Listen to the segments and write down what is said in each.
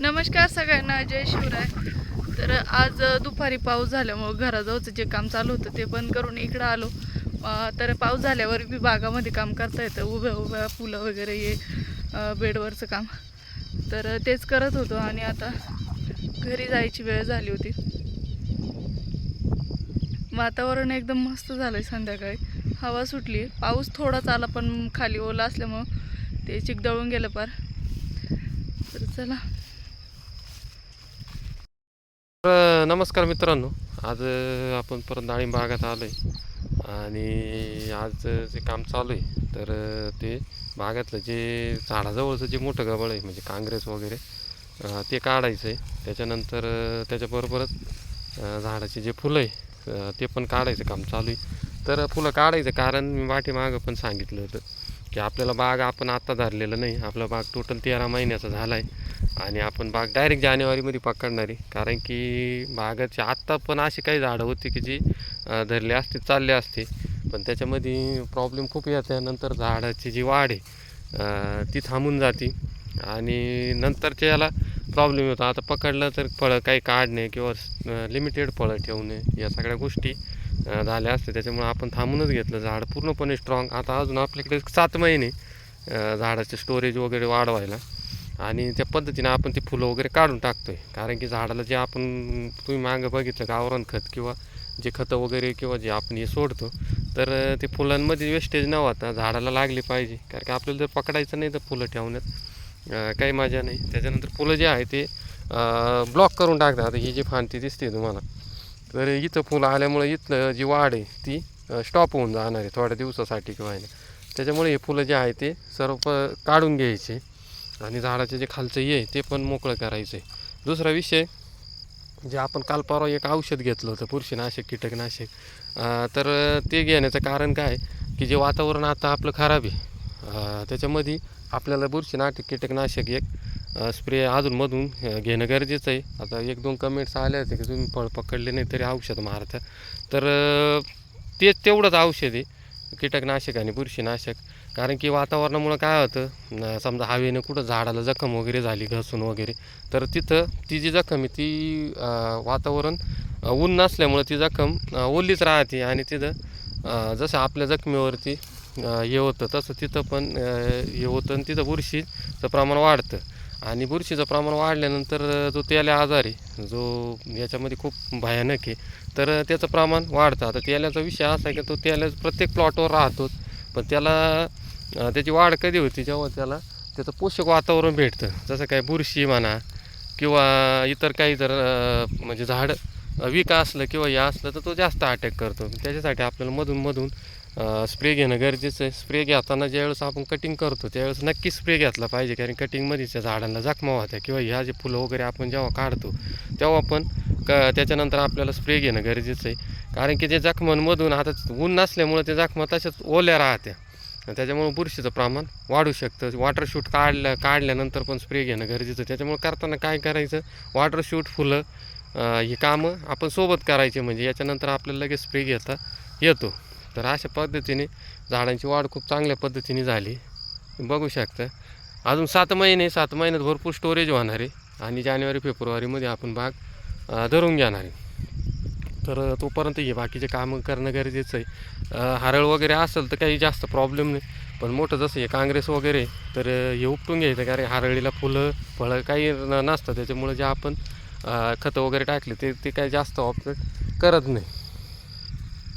नमस्कार सगळ्यांना जय शिवराय. तर आज दुपारी पाऊस झाल्यामुळं घराजवळचं जे काम चालू होतं ते बंद करून इकडं आलो. तर पाऊस झाल्यावर बी बागामध्ये काम करता येतं उभ्या उभ्या फुलं वगैरे हे बेडवरचं काम. तर तेच करत होतो आणि आता घरी जायची वेळ झाली होती. वातावरण एकदम मस्त झालं आहे संध्याकाळी. हवा सुटली. पाऊस थोडाच आला पण खाली ओला असल्यामुळं ते चिकदळून गेलं पार. तर चला. तर नमस्कार मित्रांनो. आज आपण परत डाळिंब बागात आलो आहे आणि आज जे काम चालू आहे तर ते बागातलं जे झाडाजवळचं जे मोठं गबळ आहे म्हणजे काँग्रेस वगैरे ते काढायचं आहे. त्याच्यानंतर त्याच्याबरोबरच झाडाचे जे फुलं आहे ते पण काढायचं काम चालू आहे. तर फुलं काढायचं कारण मी वाटेमागं पण सांगितलं होतं की आपल्याला बाग आपण आत्ता धरलेलं नाही. आपला बाग टोटल तेरा महिन्याचा झाला आहे आणि आपण बाग डायरेक्ट जानेवारीमध्ये पकडणारी कारण की बागाची आत्ता पण अशी काही झाडं होती की जी धरली असते चालले असते. पण त्याच्यामध्ये प्रॉब्लेम खूप येते. नंतर झाडाची जी वाढ आहे ती थांबून जाते. आणि नंतरच्या याला प्रॉब्लेम येतो. आता पकडलं तर फळं काही काढणे किंवा लिमिटेड फळं ठेवणे या सगळ्या गोष्टी झाल्या असते त्याच्यामुळे आपण थांबूनच घेतलं. झाड पूर्णपणे स्ट्रॉंग आता अजून आपल्याकडे सात महिने झाडाचे स्टोरेज वगैरे वाढवायला. आणि त्या पद्धतीने आपण ते फुलं वगैरे काढून टाकतोय. कारण की झाडाला जे आपण तुम्ही मागं बघितलं गावरान खत किंवा जे खतं वगैरे किंवा जे आपण हे सोडतो तर ते फुलांमध्ये वेस्टेज न होता झाडाला लागली पाहिजे. कारण की आपल्याला जर पकडायचं नाही तर फुलं ठेवण्यात काही मजा नाही. त्याच्यानंतर फुलं जे आहे ते ब्लॉक करून टाकतात. आता ही जी फांती दिसते तुम्हाला तर इथं फुलं आल्यामुळे इथलं जी वाढ आहे ती स्टॉप होऊन जाणार आहे थोड्या दिवसासाठी किंवा त्याच्यामुळे हे फुलं जे आहे ते सर्व प काढून घ्यायचे. आणि झाडाचे जे खालचं ये आहे ते पण मोकळं करायचं आहे दुसरा विषय जे आपण काल परवा एक औषध घेतलं होतं बुरशीनाशक कीटकनाशक. तर ते घेण्याचं कारण काय की जे वातावरण आता आपलं खराब आहे त्याच्यामध्ये आपल्याला बुरशीनाशक कीटकनाशक एक स्प्रे अजूनमधून घेणं गरजेचं आहे. आता एक दोन कमेंट्स आले होते की तुम्ही फळ पकडले नाही तरी औषध मारता. तर ते तेच तेवढंच औषध आहे कीटकनाशक आणि बुरशीनाशक. कारण की वातावरणामुळं काय होतं समजा हवेनं कुठं झाडाला जखम वगैरे झाली घसून वगैरे तर तिथं ती जी जखम आहे ती वातावरण ऊन नसल्यामुळं ती जखम ओलीच राहते आणि तिथं जसं आपल्या जखमेवरती हे होतं तसं तिथं पण हे होतं आणि तिथं बुरशीचं प्रमाण वाढतं. आणि बुरशीचं प्रमाण वाढल्यानंतर जो तेल्या आजार आहे जो याच्यामध्ये खूप भयानक आहे तर त्याचं प्रमाण वाढतं. आता तेल्याचा विषय असा आहे की तो तेल्या प्रत्येक प्लॉटवर राहतोच पण त्याला त्याची वाढ कधी होती जेव्हा त्याला त्याचं पोषक वातावरण भेटतं? जसं काय बुरशी म्हणा किंवा इतर काही जर म्हणजे झाड वीक असलं किंवा हे असलं तर तो जास्त अटॅक करतो. त्याच्यासाठी आपल्याला मधून मधून स्प्रे घेणं गरजेचं आहे. स्प्रे घेताना ज्यावेळेस आपण कटिंग करतो त्यावेळेस नक्की स्प्रे घेतला पाहिजे. कारण कटिंगमध्ये त्या झाडांना जखमा होत्या किंवा ह्या जे फुलं वगैरे आपण जेव्हा काढतो तेव्हा पण क त्याच्यानंतर आपल्याला स्प्रे घेणं गरजेचं आहे. कारण की ते जखमांमधून आता ऊन नसल्यामुळे ते जखमा तशाच ओल्या राहत्या. त्याच्यामुळं बुरशीचं प्रमाण वाढू शकतं. वॉटर शूट काढलं काढल्यानंतर पण स्प्रे घेणं गरजेचं. आहे. त्याच्यामुळे करताना काय करायचं? वॉटर शूट फुलं ही कामं आपण सोबत करायचे म्हणजे याच्यानंतर आपल्याला लगेच स्प्रे घेता येतो. तर अशा पद्धतीने झाडांची वाढ खूप चांगल्या पद्धतीने झाली. बघू शकता. अजून सात महिने सात महिन्यात भरपूर स्टोरेज होणार आहे आणि जानेवारी फेब्रुवारीमध्ये आपण बाग धरून घेणार आहे. तर तोपर्यंत हे बाकीचे कामं करणं गरजेचं आहे. हरळ वगैरे असेल तर काही जास्त प्रॉब्लेम नाही. पण मोठं जसं हे काँग्रेस वगैरे तर हे उपटून घ्यायचं कारण हरळीला फुलं फळं काही नसतं. त्याच्यामुळे जे आपण खतं वगैरे टाकले ते ते काही जास्त ऑपरेट करत नाही.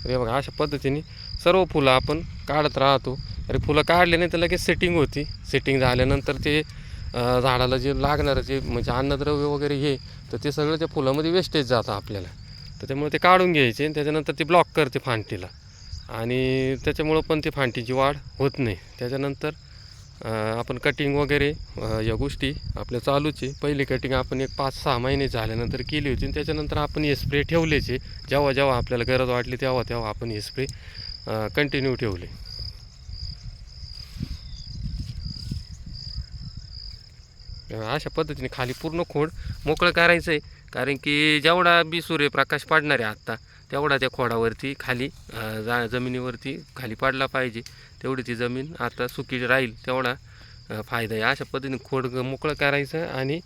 हे बघा अशा पद्धतीने सर्व फुलं आपण काढत राहतो. अरे फुलं काढले नाही तर लगेच सेटिंग होती. सेटिंग झाल्यानंतर ते झाडाला जे लागणारं जे म्हणजे अन्नद्रव्य वगैरे हे तर ते सगळं त्या फुलामध्ये वेस्टेज जातं आपल्याला. तर त्यामुळे ते काढून घ्यायचे आणि त्याच्यानंतर ते ब्लॉक करते फांटीला. आणि त्याच्यामुळं पण ते फांटीची वाढ होत नाही. त्याच्यानंतर आपण कटिंग वगैरे या गोष्टी आपल्या चालूची पहिली कटिंग आपण एक पाच सहा महिने झाल्यानंतर केली होती आणि त्याच्यानंतर आपण हे स्प्रे ठेवलेचे जेव्हा जेव्हा आपल्याला गरज वाटली तेव्हा तेव्हा आपण हे स्प्रे कंटिन्यू ठेवले. अशा पद्धतीने खाली पूर्ण खोड मोकळं करायचं आहे कारण की जेवढा बी सूर्यप्रकाश पाडणार आहे आत्ता तेवढा त्या खोडावरती खाली जा जमिनीवरती खाली पडला पाहिजे. तेवढी ती जमीन आता सुकी राहील तेवढा फायदा आहे. अशा पद्धतीने खोड मोकळं करायचं आणि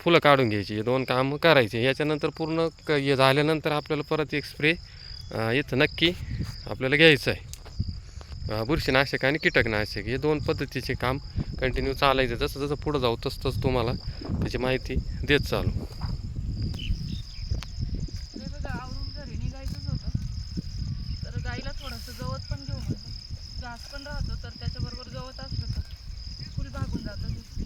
फुलं काढून घ्यायची. हे दोन कामं करायचे. याच्यानंतर पूर्ण क हे झाल्यानंतर आपल्याला परत एक स्प्रे इथं नक्की आपल्याला घ्यायचं आहे. बुरशीनाशक आणि कीटकनाशक हे दोन पद्धतीचे काम कंटिन्यू चालायचं. जसं जसं पुढं जाऊ तसं तसं तुम्हाला त्याची माहिती देत चालू हे बघा आवरून घरी निघायचंच होतं तर गाईला थोडंसं गवत पण घेऊन आलं घास पण राहतो तर त्याच्याबरोबर गवत असलं तर फुल भागून जातं डोके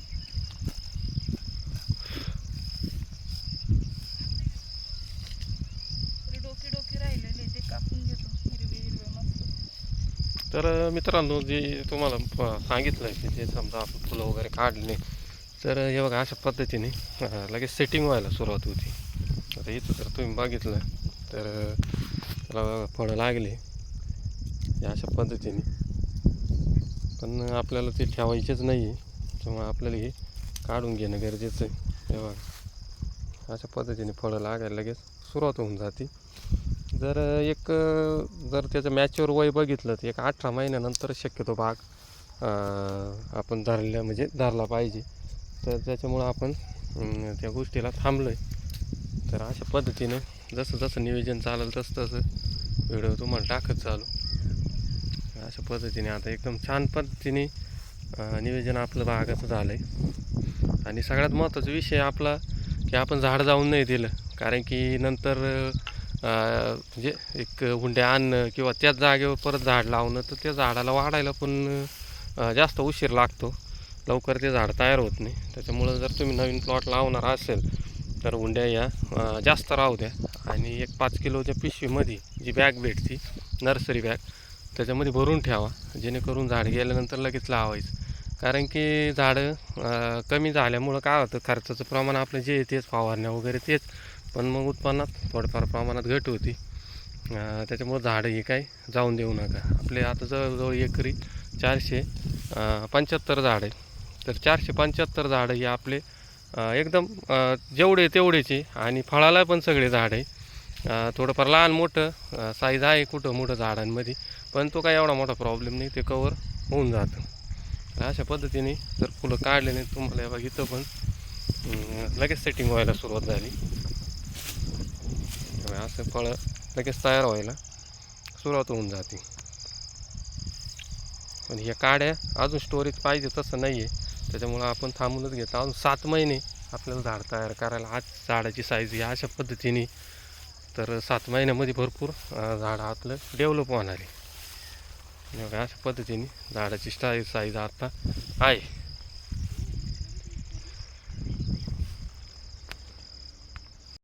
डोके डोकी डोकी राहिलेले ते कापून घेतो हिरवे हिरवे मस्त. तर मित्रांनो जे तुम्हाला प- सांगितलं आहे की जे समजा आपण फुलं वगैरे काढले तर हे बघा अशा पद्धतीने लगेच सेटिंग व्हायला सुरुवात होती. आता इथं जर तुम्ही बघितलं तर त्याला फळं लागले. हे अशा पद्धतीने. पण आपल्याला ते ठेवायचेच नाही आहे त्यामुळे आपल्याला हे काढून घेणं गरजेचं आहे तेव्हा अशा पद्धतीने फळं लागायला लगेच सुरुवात होऊन जाते. जर एक जर त्याचं मॅच्युअर वय बघितलं तर एक अठरा महिन्यानंतर शक्यतो भाग आपण धरल्या म्हणजे धरला पाहिजे. तर त्याच्यामुळं आपण त्या गोष्टीला थांबलो आहे तर अशा पद्धतीने जसं जसं नियोजन चालेल तसं तसं व्हिडिओ तुम्हाला टाकत चालू. अशा पद्धतीने आता एकदम छान पद्धतीने नियोजन आपलं बागाचं झालं आहे आणि सगळ्यात महत्त्वाचा विषय आपला की आपण झाड जाऊन नाही दिलं. कारण की नंतर म्हणजे एक हुंड्या आणणं किंवा त्याच जागेवर परत झाड लावणं तर त्या झाडाला वाढायला पण जास्त उशीर लागतो. लवकर ते झाड तयार होत नाही. त्याच्यामुळं जर तुम्ही नवीन प्लॉट लावणार असेल तर हुंड्या या जास्त राहू द्या. आणि एक पाच किलोच्या पिशवीमध्ये जी बॅग भेटते नर्सरी बॅग त्याच्यामध्ये भरून ठेवा. जेणेकरून झाड गेल्यानंतर लगेच लावायचं. कारण की झाडं कमी झाल्यामुळं काय होतं खर्चाचं प्रमाण आपलं जे आहे तेच फवारण्या वगैरे तेच. पण मग उत्पन्नात थोडंफार प्रमाणात घट होती. त्याच्यामुळं झाडं हे काय जाऊन देऊ नका. आपले आता जवळजवळ एकरी चारशे पंच्याहत्तर झाड आहे तर चारशे पंच्याहत्तर झाडं हे आपले एकदम जेवढे तेवढेचे आणि फळाला पण सगळे झाड आहे थोडंफार लहान मोठं साईज आहे कुठं मोठं झाडांमध्ये. पण तो काही एवढा मोठा प्रॉब्लेम नाही ते कवर होऊन जातं. अशा पद्धतीने जर फुलं काढले नाही तुम्हाला या इथं पण लगेच सेटिंग व्हायला सुरुवात झाली. त्यामुळे असं फळं लगेच तयार व्हायला सुरुवात होऊन जाते. पण ह्या काड्या अजून स्टोरेज पाहिजे तसं नाही आहे त्याच्यामुळं आपण थांबूनच घेतलं अजून सात महिने आपल्याला झाड तयार करायला आज झाडाची साईज या अशा पद्धतीने. तर सात महिन्यामध्ये भरपूर झाड आपलं डेव्हलप होणार आहे. अशा पद्धतीने झाडाची स्टाईल साईज आता आहे.